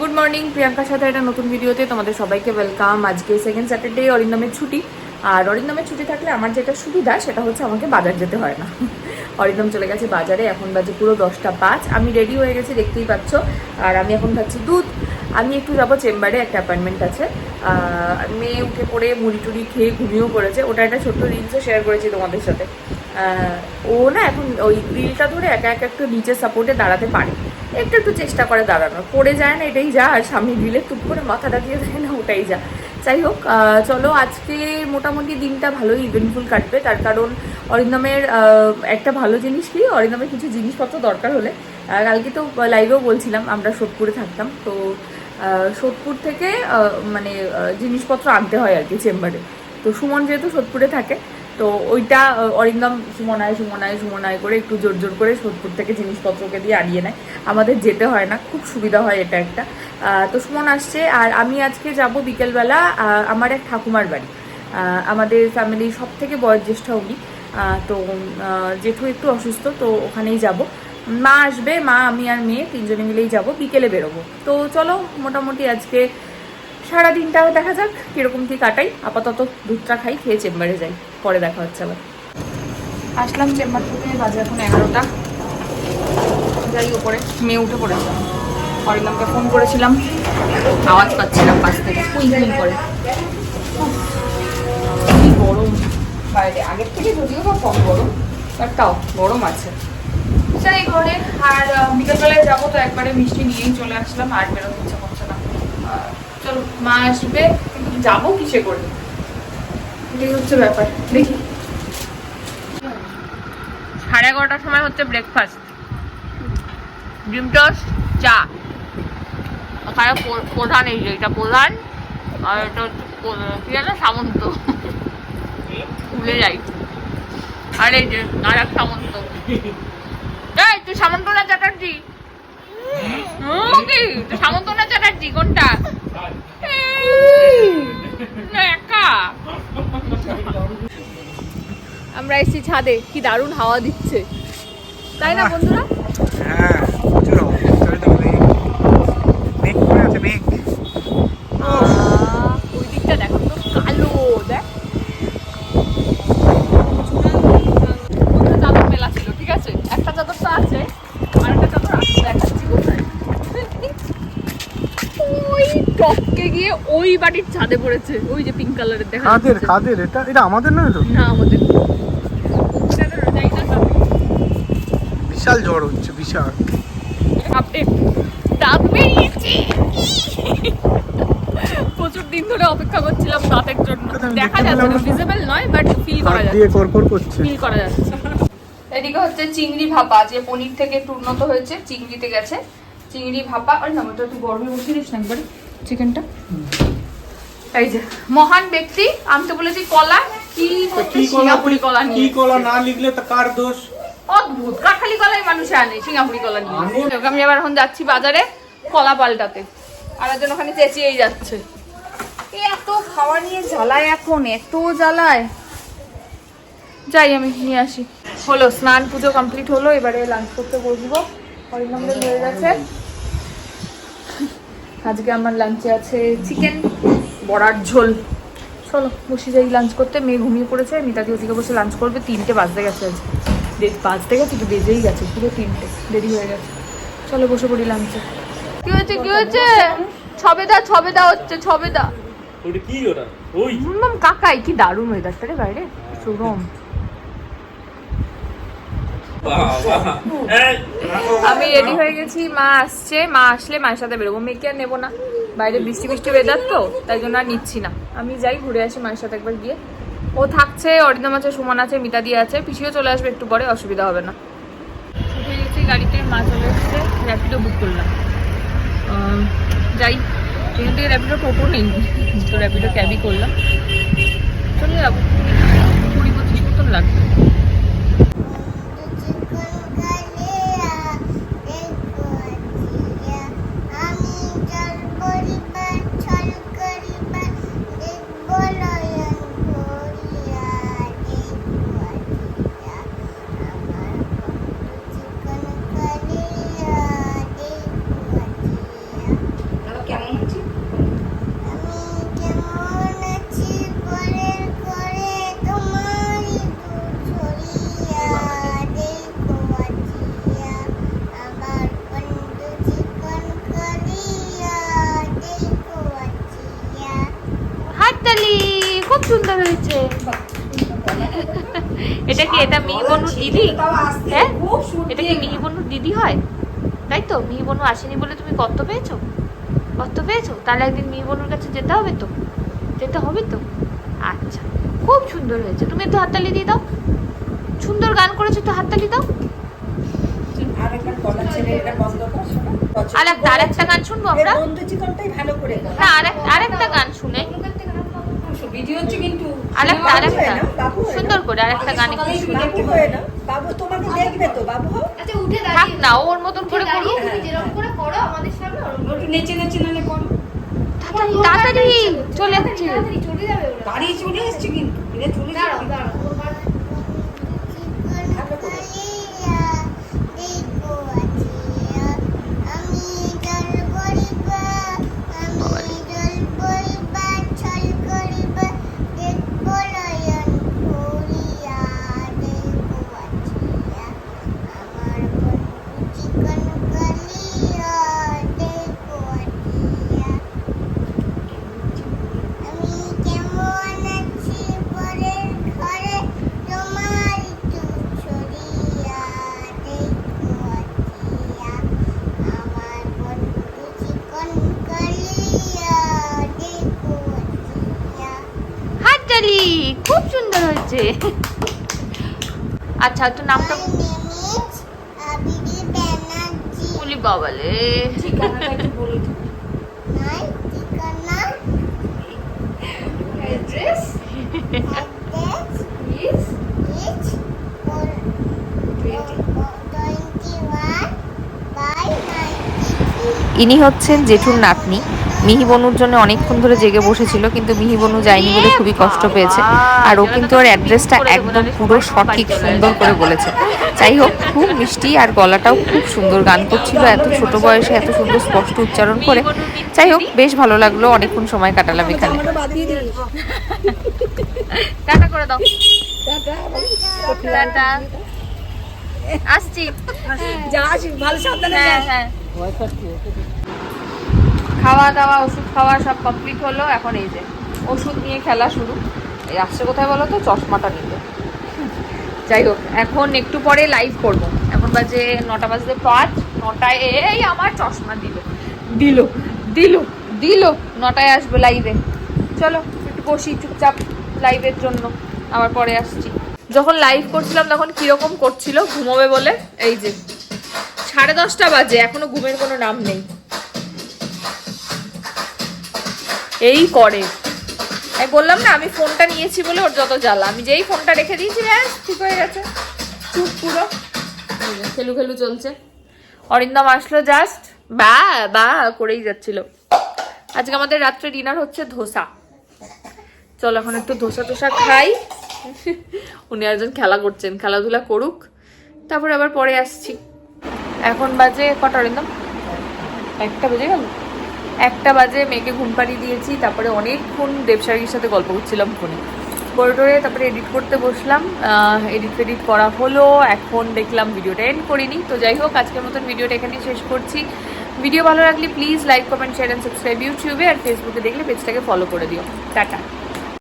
Good morning প্রিয়াঙ্কার সাথে একটা নতুন ভিডিওতে তোমাদের সবাইকে ওয়েলকাম আজকে সেকেন্ড স্যাটারডে অরিন্দমের ছুটি। আর অরিন্দমের ছুটি থাকলে আমার যেটা সুবিধা, সেটা হচ্ছে আমাকে বাজার যেতে হয় না। অরিন্দম চলে গেছে বাজারে, এখন বাজে পুরো দশটা পাঁচ। আমি রেডি হয়ে গেছি, দেখতেই পাচ্ছ। আর আমি এখন খাচ্ছি দুধ। আমি একটু যাব চেম্বারে, একটা অ্যাপয়েন্টমেন্ট আছে। মেয়ে উঠে পড়ে মুড়ি টুড়ি খেয়ে ঘুমিয়েও পড়েছে। ওটা একটা ছোট্ট রিলসও শেয়ার করেছি তোমাদের সাথে। ও না এখন ওই রিলটা ধরে একা একা একটু নিচের সাপোর্টে দাঁড়াতে পারে। একটু একটু চেষ্টা করে দাঁড়ানোর পড়ে যায় না, এটাই যা, আর সামনে রিলে টুপ করে মাথাটা দিয়ে দেয় না, ওটাই যা। যাই হোক চলো, আজকে মোটামুটি দিনটা ভালোই ইভেন্টফুল কাটবে। তার কারণ অরিন্দমের একটা ভালো জিনিস কি, অরিন্দমের কিছু জিনিসপত্র দরকার হলে কালকে তো লাইভেও বলছিলাম, আমরা সোদপুরে থাকতাম। তো সোদপুর থেকে মানে জিনিসপত্র আনতে হয় আর কি, চেম্বারে। তো সুমন যেহেতু সোদপুরে থাকে তো ওইটা অরিন্দম সুমনায় সুমনায় সুমনায় করে একটু জোর জোর করে সোদপুর থেকে জিনিসপত্রকে দিয়ে আনিয়ে নেয়। আমাদের যেতে হয় না, খুব সুবিধা হয় এটা একটা। তো সুমন আসছে, আর আমি আজকে যাব বিকেলবেলা আমার এক ঠাকুমার বাড়ি। আমাদের ফ্যামিলির সব থেকে বয়োজ্যেষ্ঠ উনি। তো জেঠু একটু অসুস্থ, তো ওখানেই যাব। মা আসবে, মা, আমি আর মেয়ে তিনজনে মিলেই যাব, বিকেলে বেরোবো। তো চলো, মোটামুটি আজকে সারা দিনটা দেখা যাক কীরকম কি কাটাই। আপাতত দুধটা খাই, খেয়ে চেম্বারে যাই। পরে দেখা হচ্ছে আবার। আসলাম চেম্বার থেকে, বাজে এখন এগারোটা। যাই ওপরে মেয়ে উঠে পড়েছে। অরিন্দমকে ফোন করেছিলাম। আওয়াজ পাচ্ছিলাম পাশ থেকে। কুই কুই করে। গরম। বাইরে, আগের থেকে যদিও বা কম গরম বাট তাও গরম আছে। যাই ঘরে আর বিকেলবেলায় যাব তো একবারে মিষ্টি নিয়েই চলে আসলাম, আর বেরোতে ইচ্ছা মা আসবে, কিন্তু যাব কিসে এটাই হচ্ছে ব্যাপার, দেখি। সাড়ে এগারোটার সময় হচ্ছে ব্রেকফাস্ট ডিম টোস্ট চা। ওখানে প্রধান এই যে, এটা প্রধান, আর এটা হচ্ছে কি জানো, সামন্ত। ভুলে যাই। আর এই যে, আর এক সামন্ত। তুই সামন্ত না চ্যাটার্জি কি? তুই সামন্ত না চ্যাটার্জি, কোনটা এই, না একা আমরা এসেছি ছাদে কি দারুণ হাওয়া দিচ্ছে। তাই না বন্ধুরা হ্যাঁ প্রচুর হবে ভিতরে তো মেঘ মেঘ করে আছে মেঘ আহ, ওই দিকটা দেখো তো কালো দেখ ওখানে চাদর মেলা ছিল ঠিক আছে একটা চাদর তো আছে আর একটা চাদর আছে দেখাচ্ছি কোথায় ওই টপকে গিয়ে ওই বাড়ির ছাদে পড়েছে ওই যে পিঙ্ক কালারের দেখা কাদের কাদের? এটা এটা আমাদের নয় তো না আমাদের বিশাল জ্বর হচ্ছে বিশাল। আপনি দাঁত বেরিয়েছে। প্রচুর দিন ধরে অপেক্ষা করছিলাম দাঁতের জন্য। দেখা যাচ্ছে না। ভিজিবল নয় বাট ফিল করা যাচ্ছে। দিয়ে করকর করছে। ফিল করা যাচ্ছে। এদিকে হচ্ছে চিংড়ি ভাপা যে পনির থেকে একটু উন্নত হয়েছে চিংড়িতে গেছে। চিংড়ি ভাপা আর না একটু গরমে বসিয়ে দিস না একবারে চিকেনটা এই যে মহান ব্যক্তি আনতে বলেছি কলা কি করতে সিঙ্গাপুরি কলা কি নিয়ে কলা না লিখলে তো কার দোষ? অদ্ভুত কাঠালি কলাই মানুষ আনে সিঙ্গাপুরি কলা নিয়ে। আমি এবার এখন যাচ্ছি বাজারে কলা পাল্টাতে। আর একজন ওখানে চেঁচিয়েই যাচ্ছে। এত খাওয়া নিয়ে জ্বালায় এখন এত জ্বালায়। যাই আমি নিয়ে আসি। হলো স্নান পুজো কমপ্লিট হলো এবারে লাঞ্চ করতে বসবো। হরিনামদের হয়ে গেছে। আজকে আমার লাঞ্চে আছে চিকেন বড়ার ঝোল। চলো বসে যাই লাঞ্চ করতে। মেয়ে ঘুমিয়ে পড়েছে মিতাদি ওদিকে বসে লাঞ্চ করবে। তিনটে বাজতে গেছে আজ দে- বাজতে গেছে তো বেজেই গেছে পুরো তিনটে। দেরি হয়ে গেছে। চলো বসে পড়ি লাঞ্চে কি হয়েছে কি হয়েছে? ছবে দা ছবে দা হচ্ছে ছবে দা। ওটা কি ওটা? ওই। মাম কাকাই কি দারুণ ওয়েদারটা রে বাইরে। সুরম আমি রেডি হয়ে গেছি, মা আসছে, মা আসলে মায়ের সাথে বেরোবো। মেয়েকে আর নেব না। বাইরে বৃষ্টি বৃষ্টি ওয়েদার তো, তাই জন্য আর নিচ্ছি না। আমি যাই, ঘুরে আসি মায়ের সাথে একবার গিয়ে। ও থাকছে, অরিন্দম আছে, সুমন আছে, মিতা দিয়ে আছে। পিছিয়েও চলে আসবে একটু পরে, অসুবিধা হবে না। উঠে গেছি, গাড়িতে, মা চলে এসছে। র্যাপিডো বুক করলাম। যাই। এখান থেকে র্যাপিডো টোটো নেই। তো র্যাপিডো ক্যাবই করলাম। চলে যাব। কুড়ি পঁচিশ মতন লাগবে। কি এটা মিহি বনুর দিদি? হ্যাঁ? এটা কি মিহি বনুর দিদি হয়? তাই তো? মিহি বনু আসেনি বলে তুমি কত পেয়েছ? কত পেয়েছ? তাহলে একদিন মিহি বনুর কাছে যেতে হবে তো? যেতে হবে তো? আচ্ছা। খুব সুন্দর হয়েছে। তুমি একটু হাততালি দিয়ে দাও। সুন্দর গান করেছ একটু হাততালি দাও। আর একটা গান শুনব আমরা। না আর আরেকটা গান শুনে। ভিডিও হচ্ছে কিন্তু আরেকটা আরেকটা। সুন্দর করে আরেকটা গান একটু শুনি বাবু হয়ে তোমাকে দেখবে তো বাবু আচ্ছা উঠে থাক দাঁড়িয়ে। না ওর মতন করে দাঁড়িয়ে করুক। তুমি যেরকম করে করো আমাদের সামনে ওরকম করে একটু নেচে নেচে নালে করো। তাড়াতাড়ি চলে যাচ্ছে। তাড়াতাড়ি চলে যাবে ওরা। বাড়ি চলে এসছে কিন্তু। চলে দাঁড়াও যাবে। খুব সুন্দর হয়েছে। আচ্ছা তো নামটা? বলি বাবালে ইনি হচ্ছেন জেঠুর নাতনি। মিহি বনুর জন্য অনেকক্ষণ ধরে জেগে বসেছিল কিন্তু মিহি বনু যায়নি বলে খুবই কষ্ট পেয়েছে। আর ও কিন্তু ওর অ্যাড্রেসটা একদম পুরো সঠিক সুন্দর করে বলেছে। যাই হোক খুব মিষ্টি আর গলাটাও খুব সুন্দর গান করছিল এত ছোট বয়সে এত সুন্দর স্পষ্ট উচ্চারণ করে। যাই হোক বেশ ভালো লাগল অনেকক্ষণ সময় কাটালাম এখানে। টাটা করে দাও। টাটা। আসছি। যাস ভালো সাবধানে হ্যাঁ হ্যাঁ। খাওয়া দাওয়া, ওষুধ খাওয়া সব কমপ্লিট হলো, এখন এই যে ওষুধ নিয়ে খেলা শুরু। এই আসছে কোথায় বলো তো? চশমাটা নিতে। যাই হোক, এখন একটু পরে লাইভ করব। এখন বাজে নটা বাজতে পাঁচ, নটায় এই আমার চশমা দিল। দিল দিল দিল, নটায় আসবে লাইভে চলো, একটু বসি চুপচাপ লাইভের জন্য। আবার পরে আসছি। যখন লাইভ করছিলাম তখন কীরকম করছিল, ঘুমোবে বলে? এই যে, সাড়ে দশটা বাজে, এখনও ঘুমের কোনো নাম নেই। এই করে। বললাম না, আমি ফোনটা নিয়েছি বলে ওর যত জ্বালা। আমি যেই ফোনটা রেখে দিয়েছি, ব্যাস, ঠিক হয়ে গেছে। চুপ পুরো। খেলু খেলু চলছে। অরিন্দম আসলো জাস্ট বা বা, করেই যাচ্ছিল। আজকে আমাদের রাত্রে ডিনার হচ্ছে ধোসা। চল এখন একটু ধোসা টোসা খাই। উনি একজন খেলা করছেন, খেলাধুলা করুক। তারপরে আবার পরে আসছি। এখন বাজে কটা অরিন্দম? একটা বেজে গেল? একটা বাজে মেয়েকে ঘুম পাড়িয়ে দিয়েছি, তারপরে অনেকক্ষণ দেবসারীর সাথে গল্প করছিলাম ফোনে। করে তারপরে এডিট করতে বসলাম এডিট ফেডিট করা হলো, এখন দেখলাম ভিডিওটা এন্ড করিনি। তো যাই হোক, আজকের মতন ভিডিওটা এখানেই শেষ করছি। ভিডিও ভালো লাগলে please like comment share and subscribe ইউটিউবে আর ফেসবুকে দেখলে পেজটাকে ফলো করে দিও। টাটা।